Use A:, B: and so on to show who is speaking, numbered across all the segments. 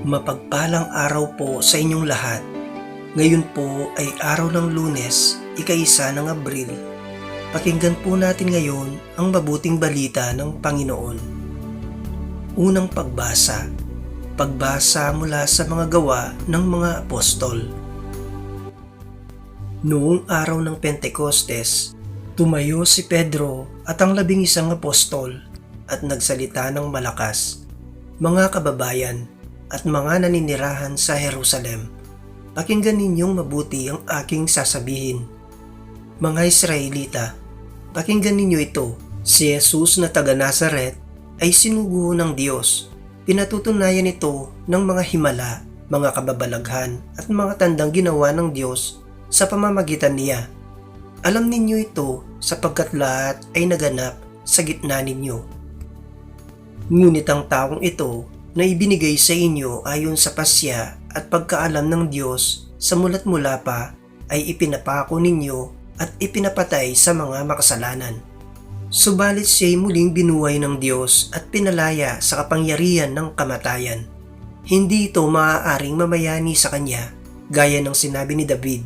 A: Mapagpalang araw po sa inyong lahat. Ngayon po ay araw ng lunes, ikaisa ng Abril. Pakinggan po natin ngayon ang mabuting balita ng Panginoon. Unang pagbasa. Pagbasa mula sa mga gawa ng mga apostol. Noong araw ng Pentecostes, tumayo si Pedro at ang labing isang apostol at nagsalita ng malakas. Mga kababayan at mga naninirahan sa Jerusalem, pakinggan ninyong mabuti ang aking sasabihin. Mga Israelita, pakinggan ninyo ito. Si Jesus na taga Nazaret ay sinugo ng Diyos. Pinatutunayan ito ng mga himala, mga kababalaghan at mga tandang ginawa ng Diyos sa pamamagitan niya. Alam ninyo ito sapagkat lahat ay naganap sa gitna ninyo. Ngunit ang taong ito na ibinigay sa inyo ayon sa pasya at pagkaalam ng Diyos sa mulat mula pa ay ipinapako ninyo at ipinapatay sa mga makasalanan. Subalit siya'y muling binuhay ng Diyos at pinalaya sa kapangyarihan ng kamatayan. Hindi ito maaaring mamayani sa kanya, gaya ng sinabi ni David.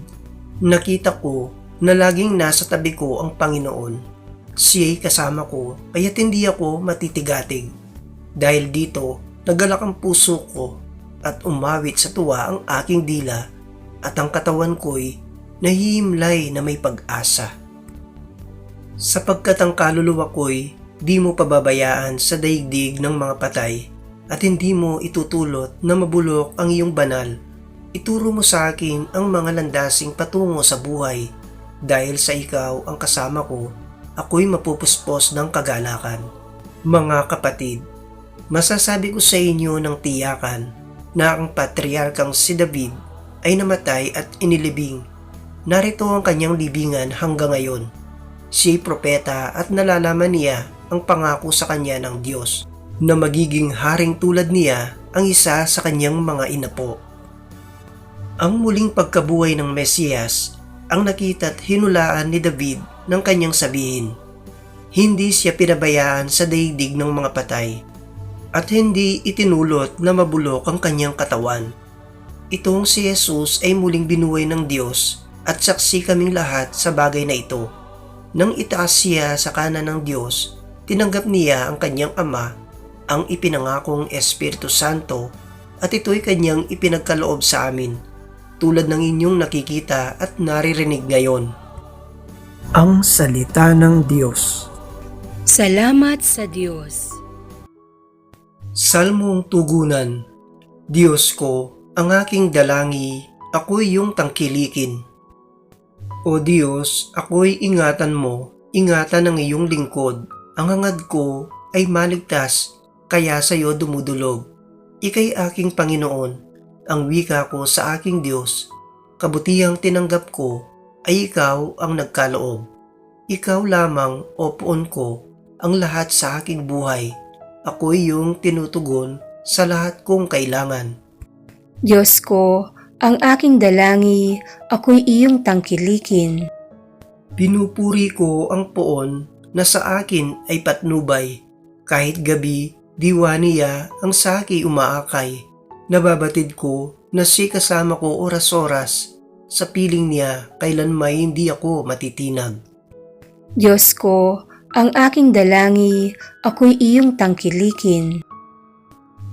A: Nakita ko na laging nasa tabi ko ang Panginoon. Siya'y kasama ko, kaya't hindi ako matitigatig. Dahil dito, nagalak ang puso ko at umawit sa tuwa ang aking dila at ang katawan ko'y nahihimlay na may pag-asa. Sapagkat ang kaluluwa ko'y di mo pababayaan sa daigdig ng mga patay at hindi mo itutulot na mabulok ang iyong banal. Ituro mo sa akin ang mga landasing patungo sa buhay dahil sa ikaw ang kasama ko, ako'y mapupuspos ng kagalakan. Mga kapatid, masasabi ko sa inyo ng tiyakan na ang patriarkang si David ay namatay at inilibing. Narito ang kanyang libingan hanggang ngayon. Siya'y propeta at nalalaman niya ang pangako sa kanya ng Diyos na magiging haring tulad niya ang isa sa kanyang mga inapo. Ang muling pagkabuhay ng Mesiyas ang nakita't hinulaan ni David ng kanyang sabihin. Hindi siya pinabayaan sa daigdig ng mga patay at hindi itinulot na mabulok ang kanyang katawan. Itong si Jesus ay muling binuhay ng Diyos at saksi kaming lahat sa bagay na ito. Nang itaas siya sa kanan ng Diyos, tinanggap niya ang kanyang Ama, ang ipinangakong Espiritu Santo, at ito'y kanyang ipinagkaloob sa amin, tulad ng inyong nakikita at naririnig ngayon. Ang Salita ng Diyos
B: Salamat sa Diyos.
A: Salmong Tugunan Diyos ko, ang aking dalangi, ako'y iyong tangkilikin. O Diyos, ako'y ingatan mo, ingatan ng iyong lingkod. Ang hangad ko ay maligtas, kaya sa iyo dumudulog. Ika'y aking Panginoon, ang wika ko sa aking Diyos. Kabutihang tinanggap ko ay ikaw ang nagkaloob. Ikaw lamang, o puon ko, ang lahat sa aking buhay. Ako'y iyong tinutugon sa lahat kong kailangan.
B: Diyos ko, ang aking dalangi, ako'y iyong tangkilikin.
A: Pinupuri ko ang poon na sa akin ay patnubay. Kahit gabi, diwa niya ang saki umaakay. Nababatid ko na si kasama ko oras-oras. Sa piling niya, kailan may hindi ako matitinag.
B: Diyos ko, ang aking dalangi, ako'y iyong tangkilikin.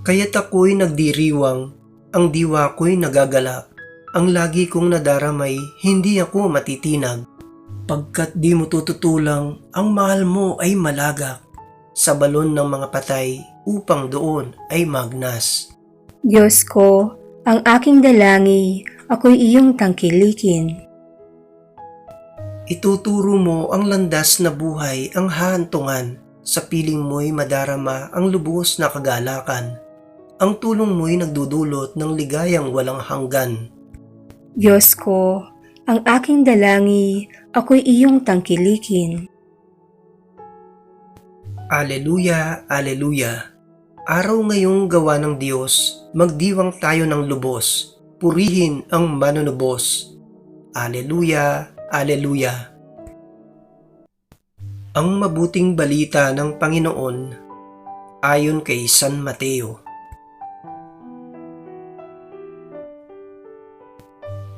A: Kaya't ako'y nagdiriwang, ang diwa ko'y nagagalak. Ang lagi kong nadaramay, hindi ako matitinag. Pagkat di mo tututulang, ang mahal mo ay malagak. Sa balon ng mga patay, upang doon ay magnas.
B: Diyos ko, ang aking dalangi, ako'y iyong tangkilikin.
A: Ituturo mo ang landas na buhay ang hahantungan. Sa piling mo'y madarama ang lubos na kagalakan. Ang tulong mo'y nagdudulot ng ligayang walang hanggan.
B: Diyos ko, ang aking dalangi, ako'y iyong tangkilikin.
A: Aleluya, Aleluya. Araw ngayong gawa ng Diyos, magdiwang tayo ng lubos, purihin ang manunubos. Aleluya, Aleluya. Ang mabuting balita ng Panginoon ayon kay San Mateo.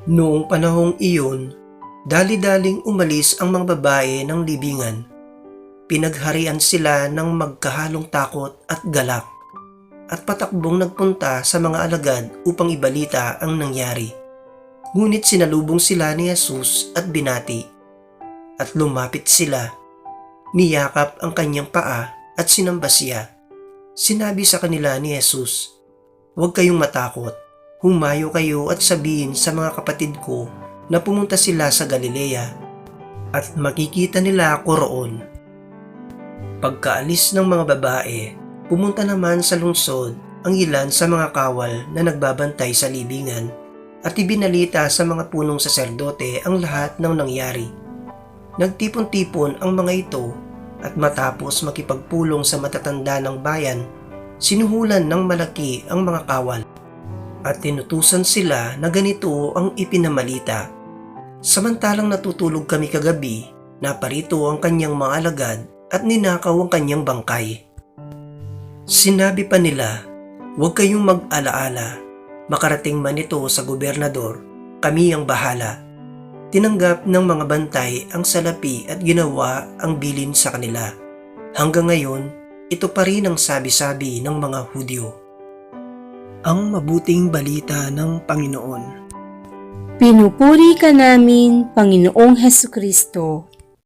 A: Noong panahong iyon, dali-daling umalis ang mga babae ng libingan. Pinagharian sila ng magkahalong takot at galak at patakbong nagpunta sa mga alagad upang ibalita ang nangyari Ngunit sinalubong sila ni Jesus at binati at lumapit sila. Niyakap ang kanyang paa at sinamba siya. Sinabi sa kanila ni Jesus, Huwag kayong matakot. Humayo kayo at sabihin sa mga kapatid ko na pumunta sila sa Galilea at makikita nila ako roon. Pagkaalis ng mga babae, pumunta naman sa lungsod ang ilan sa mga kawal na nagbabantay sa libingan at ibinalita sa mga punong saserdote ang lahat ng nangyari. Nagtipon-tipon ang mga ito at matapos makipagpulong sa matatanda ng bayan, sinuhulan ng malaki ang mga kawal at tinutusan sila na ganito ang ipinamalita. Samantalang natutulog kami kagabi, naparito ang kanyang mga alagad at ninakaw ang kanyang bangkay. Sinabi pa nila, huwag kayong mag-alaala, makarating man ito sa gobernador, kami ang bahala. Tinanggap ng mga bantay ang salapi at ginawa ang bilin sa kanila. Hanggang ngayon, ito pa rin ang sabi-sabi ng mga Hudyo ang mabuting balita ng Panginoon.
B: Pinupuri ka namin, Panginoong Heso Kristo.